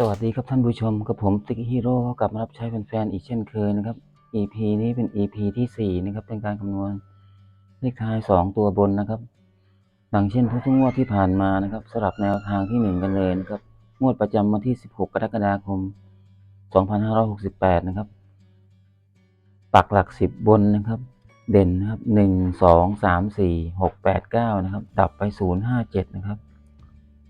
สวัสดีครับท่านผู้ชมกับผมติ๊กฮีโร่กลับมารับใช้แฟนๆอีกเช่นเคยนะครับ EP นี้เป็น EP ที่ 4 นะครับ เป็นการคำนวณเลขท้าย 2 ตัวบนนะครับดังเช่นทุกงวดที่ผ่านมานะครับสลับแนวทางที่ 1 กันเลยนะครับงวดประจำวันที่ 16 กรกฎาคม 2568 นะครับ ปักหลัก 10 บนนะครับ เด่นนะครับ 1 2 3 4 6 8 9 นะครับ ดับไป 0 5 7 นะครับ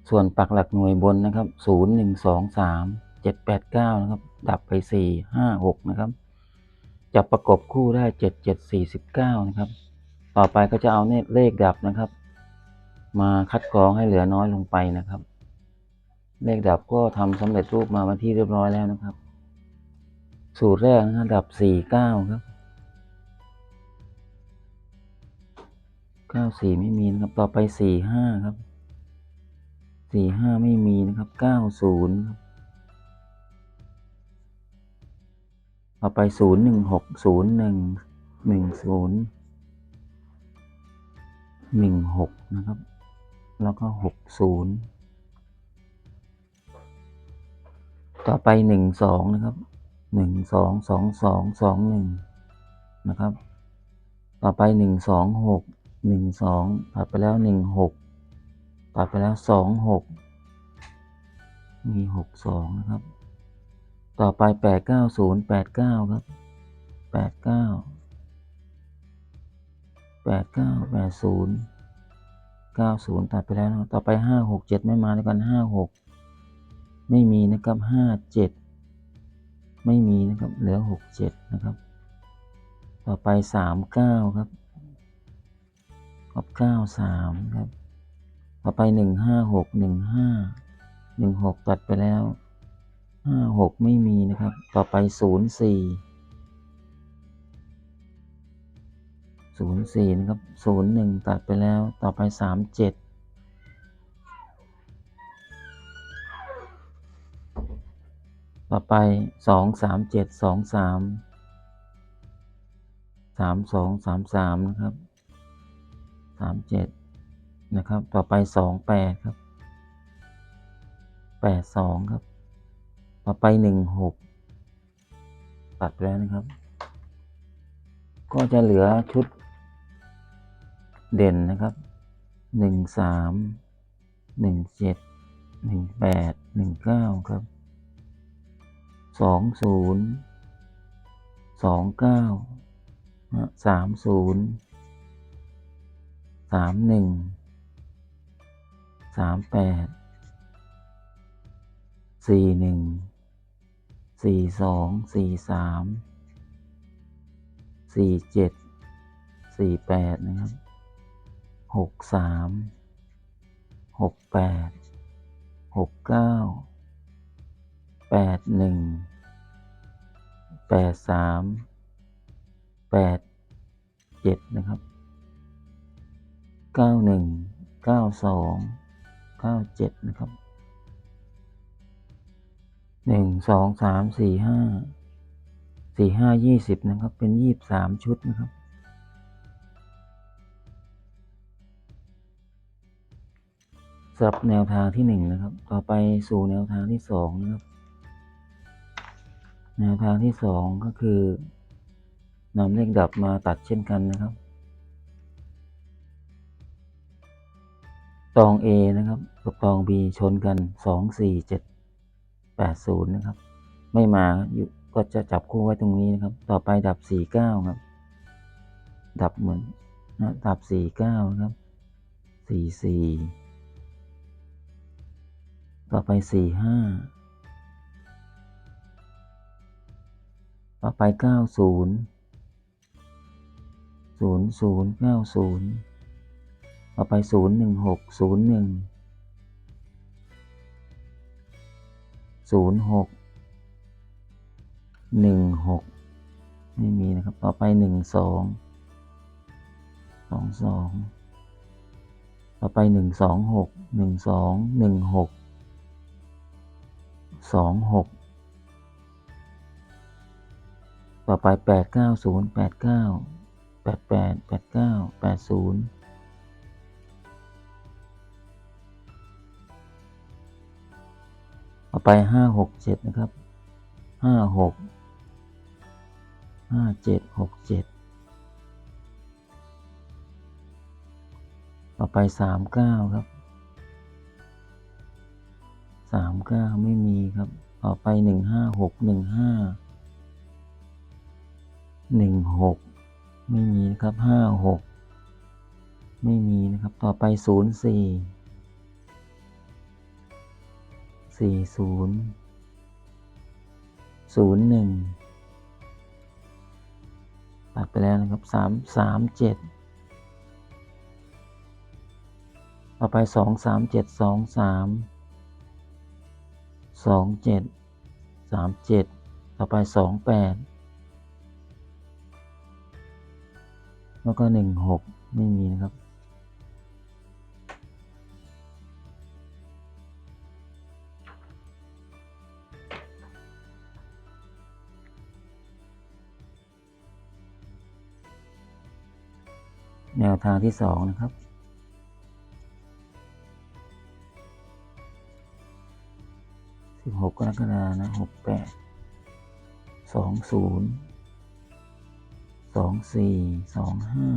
ส่วนปักหลักหน่วยบนนะครับ0 1 2 3 7 8 9นะครับ ดับไป4 5 6นะครับจะประกบคู่ได้7 7 4 9นะครับ ต่อไปก็จะเอาเนเลขดับนะครับ มาคัดกรองให้เหลือน้อยลงไปนะครับ เลขดับก็ทำสำเร็จรูปมาวันที่เรียบร้อยแล้วนะครับ สูตรแรกนะครับดับ4 9ครับ9 4ไม่มีนะครับ ต่อไป4 5ครับ สี่ห้าไม่มีนะครับเก้าศูนย์ครับต่อไปศูนย์หนึ่งหกศูนย์หนึ่งหนึ่งศูนย์หนึ่งหกนะครับ แล้วก็หกศูนย์ต่อไปหนึ่งสองนะครับหนึ่งสองสองสองสองหนึ่งนะครับ ต่อไปหนึ่งสองหกหนึ่งสองตัดไปแล้วหนึ่งหก ตัดไปแล้วสองหกมีหกสองนะครับ ต่อไปแปดเก้าศูนย์แปดเก้าครับแปดเก้าแปดเก้าแปดศูนย์เก้าศูนย์ตัดไปแล้วนะครับต่อไปห้าหกเจ็ดไม่มาด้วกันห้าหกไม่มีนะครับห้าเจ็ดไม่มีนะครับเหลือหกเจ็ดนะครับ ต่อไปสามเก้าครับกับเก้าสามครับ ต่อไปหนึ่งห้าหกหนึ่งห้าหนึ่งหกตัดไปแล้วห้าหกไม่มีนะครับ ต่อไปศูนย์สี่ศูนย์สี่นะครับศูนย์หนึ่งตัดไปแล้ว ต่อไปสามเจ็ดต่อไปสองสามเจ็ดสองสามสามสองสามสามนะครับสามเจ็ด นะครับ ต่อไปสองแปดครับแปดสองครับ ต่อไปหนึ่งหกตัดไปแล้วนะครับ ก็จะเหลือชุดเด่นนะครับหนึ่งสามหนึ่งเจ็ดหนึ่งแปดหนึ่งเก้าครับสองศูนย์สองเก้าสามศูนย์สามหนึ่ง สามแปดสี่หนึ่งสี่สองสี่สามสี่เจ็ดสี่แปดนะครับหกสามหกแปดหกเก้าแปดหนึ่งแปดสามแปดเจ็ดนะครับเก้าหนึ่งเก้าสอง ก้าเจ็ดนะครับหนึ่งสองสามสี่ห้าสี่ห้ายี่สิบนะครับ เป็นยี่บสามชุดนะครับสำหรับแนวทางที่หนึ่งนะครับ ต่อไปสู่แนวทางที่สองนะครับ แนวทางที่สองก็คือนำเลขดับมาตัดเช่นกันนะครับ ตอง A นะครับกับตอง B ชนกัน 2 4 7 8 0 นะครับ ไม่มาอยู่ก็จะจับคู่ไว้ตรงนี้นะครับ ต่อไปดับ 4 9 ครับ ดับเหมือนนะดับ 4 9 นะครับ 4 4 ต่อไป 4 5 ต่อไป 9 0 0 0 9 0 ต่อไปศูนย์หนึ่งหกศูนย์หนึ่งศูนย์หกหนึ่งหกไม่มีนะครับ ต่อไปหนึ่งสองสองสองต่อไปหนึ่งสองหกหนึ่งสองหนึ่งหกสองหกต่อไปแปดเก้าศูนย์แปดเก้าแปดแปดแปดเก้าแปดศูนย์ เก้าแปดแปดแปดเก้าแปดศูนย์ต่อไปห้าหกเจ็ดนะครับห้าหกห้าเจ็ดหกเจ็ดต่อไปสามเก้าครับสามเก้าไม่มีครับต่อไปหนึ่งห้าหกหนึ่งห้าหนึ่งหกไม่มีนะครับห้าหกไม่มีนะครับต่อไปศูนย์สี่ สี่ศูนย์ศูนย์หนึ่งตัดไปแล้วนะครับสามสามเจ็ดต่อไปสองสามเจ็ดสองสามสองเจ็ดสามเจ็ดต่อไปสองแปดแล้วก็หนึ่งหกไม่มีนะครับ แนวทางที่สองนะครับ สิบหกกรกฎานะหกแปดสองศูนย์สองสี่สองห้า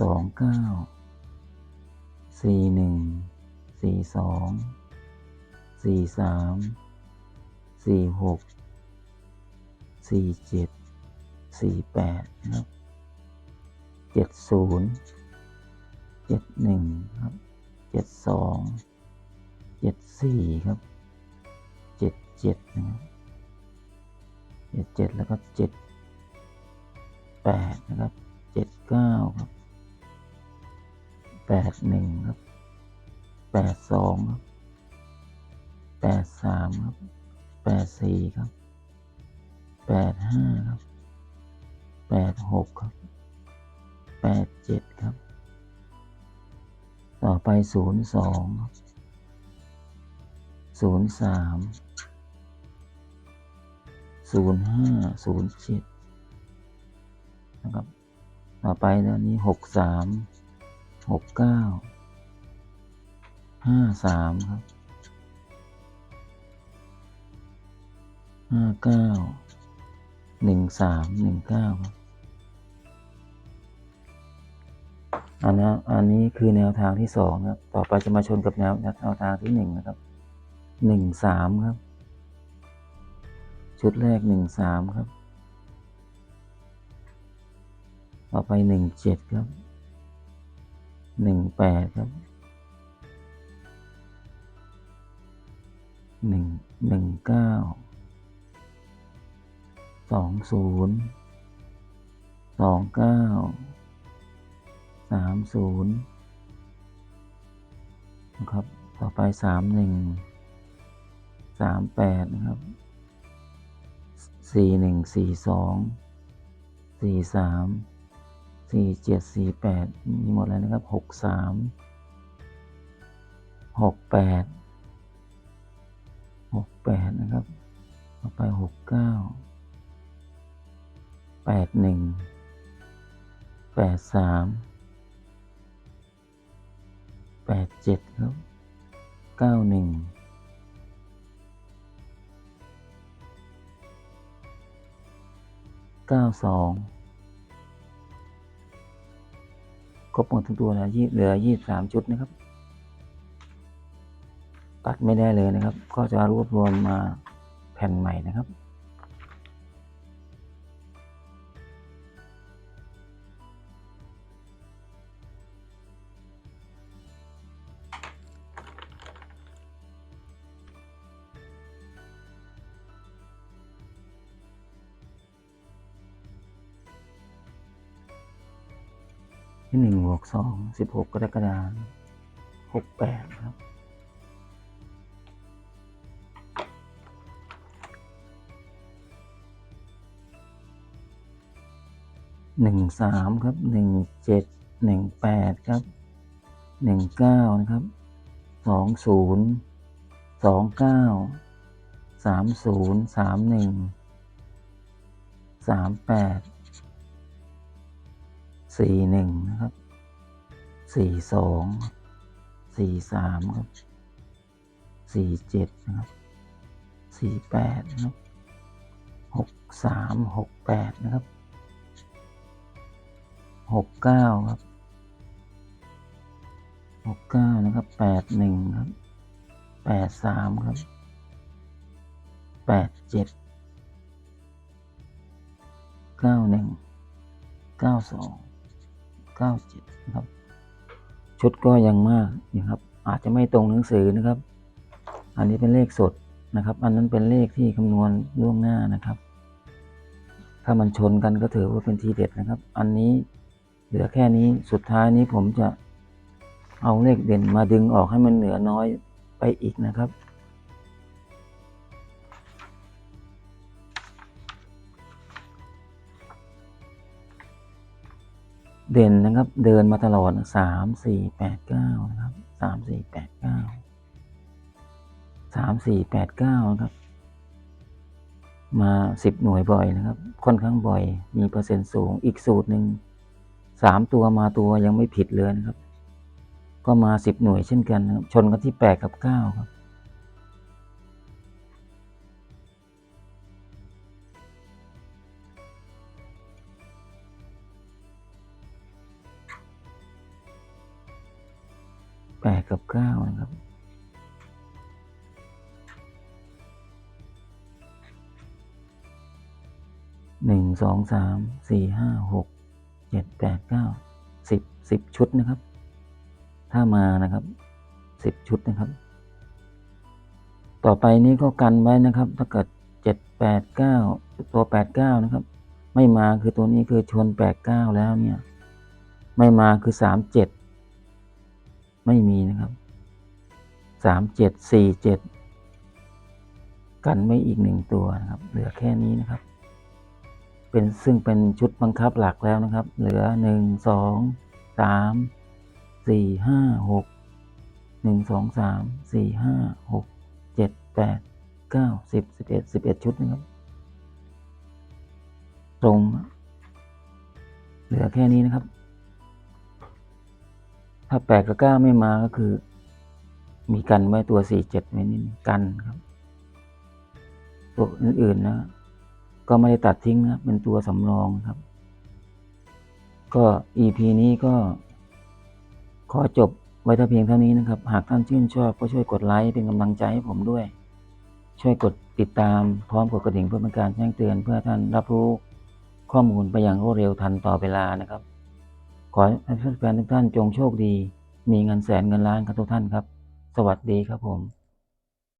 สองเก้าสี่หนึ่งสี่สองสี่สามสี่หกสี่เจ็ดสี่แปดนะครับ เจ็ดศูนย์เจ็ดหนึ่งครับเจ็ดสองเจ็ดสี่ครับเจ็ดเจ็ดนะครับเจ็ดเจ็ดแล้วก็เจ็ดแปดนะครับเจ็ดเก้าครับแปดหนึ่งครับแปดสองครับแปดสามครับแปดสี่ครับแปดห้าครับแปดหกครับ แปดเจ็ดครับ ต่อไปศูนย์สองศูนย์สามศูนย์ห้าศูนย์เจ็ดนะครับ ต่อไปแล้วนี้หกสามหกเก้าห้าสามครับห้าเก้าหนึ่งสามหนึ่งเก้าครับ อันนี้อันนี้คือแนวทางที่สองครับ ต่อไปจะมาชนกับแนวแนวทางที่หนึ่งนะครับหนึ่งสามครับ ชุดแรกหนึ่งสามครับ ต่อไปหนึ่งเจ็ดครับหนึ่งแปดครับหนึ่งหนึ่งเก้าสองศูนย์สองเก้า สามศูนย์นะครับ ต่อไปสามหนึ่งสามแปดนะครับสี่หนึ่งสี่สองสี่สามสี่เจ็ดสี่แปดมีหมดแล้วนะครับหกสามหกแปดหกแปดนะครับ ต่อไปหกเก้าแปดหนึ่งแปดสาม แปดเจ็ดครับเก้าหนึ่งเก้าสองครบหมดทุกตัวแล้วยี่เหลือยี่สามจุดนะครับ ตัดไม่ได้เลยนะครับ ก็จะรวบรวมมาแผ่นใหม่นะครับ หนึ่งบวกสองสิบหกกรกฎาคมหกแปดครับหนึ่งสามครับหนึ่งเจ็ดหนึ่งแปดครับหนึ่งเก้านะครับสองศูนย์สองเก้าสามศูนย์สามหนึ่งสามแปด สี่หนึ่งนะครับสี่สองสี่สามครับสี่เจ็ดนะครับสี่แปดนะครับหกสามหกแปดนะครับหกเก้าครับหกเก้านะครับแปดหนึ่งครับแปดสามครับแปดเจ็ดเก้าหนึ่งเก้าสอง เก้าเจ็ดนะครับ ชุดก็ยังมากนะครับ อาจจะไม่ตรงหนังสือนะครับ อันนี้เป็นเลขสดนะครับ อันนั้นเป็นเลขที่คำนวณล่วงหน้านะครับ ถ้ามันชนกันก็ถือว่าเป็นทีเด็ดนะครับ อันนี้เหลือแค่นี้สุดท้ายนี้ผมจะเอาเลขเด่นมาดึงออกให้มันเหลือน้อยไปอีกนะครับ เด่นนะครับ เดินมาตลอดสามสี่แปดเก้านะครับสามสี่แปดเก้าสามสี่แปดเก้านะครับ มาสิบหน่วยบ่อยนะครับ ค่อนข้างบ่อย มีเปอร์เซ็นต์สูงอีกสูตรหนึ่งสามตัวมาตัวยังไม่ผิดเลยนะครับ ก็มาสิบหน่วยเช่นกันนะครับชนกันที่แปดกับเก้าครับ แปดกับเก้านะครับ หนึ่งสองสามสี่ห้าหกเจ็ดแปดเก้าสิบสิบชุดนะครับ ถ้ามานะครับสิบชุดนะครับ ต่อไปนี้ก็กันไว้นะครับ ถ้าเกิดเจ็ดแปดเก้าตัวแปดเก้านะครับ ไม่มาคือตัวนี้คือชนแปดเก้าแล้วเนี่ย ไม่มาคือสามเจ็ด ไม่มีนะครับสามเจ็ดสี่เจ็ดกันไม่อีกหนึ่งตัวนะครับ เหลือแค่นี้นะครับ เป็นซึ่งเป็นชุดบังคับหลักแล้วนะครับ เหลือหนึ่งสองสามสี่ห้าหกหนึ่งสองสามสี่ห้าหกเจ็ดแปดเก้าสิบสิบเอ็ดสิบเอ็ดชุดนะครับตรงเหลือแค่นี้นะครับ ถ้าแปดกับเก้าไม่มาก็คือ มีกันไว้ตัวสี่เจ็ดไว้นิดกันครับ ตัวอื่นๆนะ ก็ไม่ได้ตัดทิ้งนะเป็นตัวสำรองครับ ก็ EP นี้ก็ ขอจบไว้แต่เพียงเท่านี้นะครับ หากท่านชื่นชอบก็ช่วยกดไลค์เป็นกำลังใจให้ผมด้วย ช่วยกดติดตามพร้อมกดกระดิ่งเพื่อเป็นการแจ้งเตือนเพื่อท่านรับรู้ข้อมูลไปอย่างรวดเร็วทันต่อเวลานะครับ ขอให้แฟนทุกท่านจงโชคดี มีเงินแสนเงินล้านครับทุกท่านครับ สวัสดีครับผม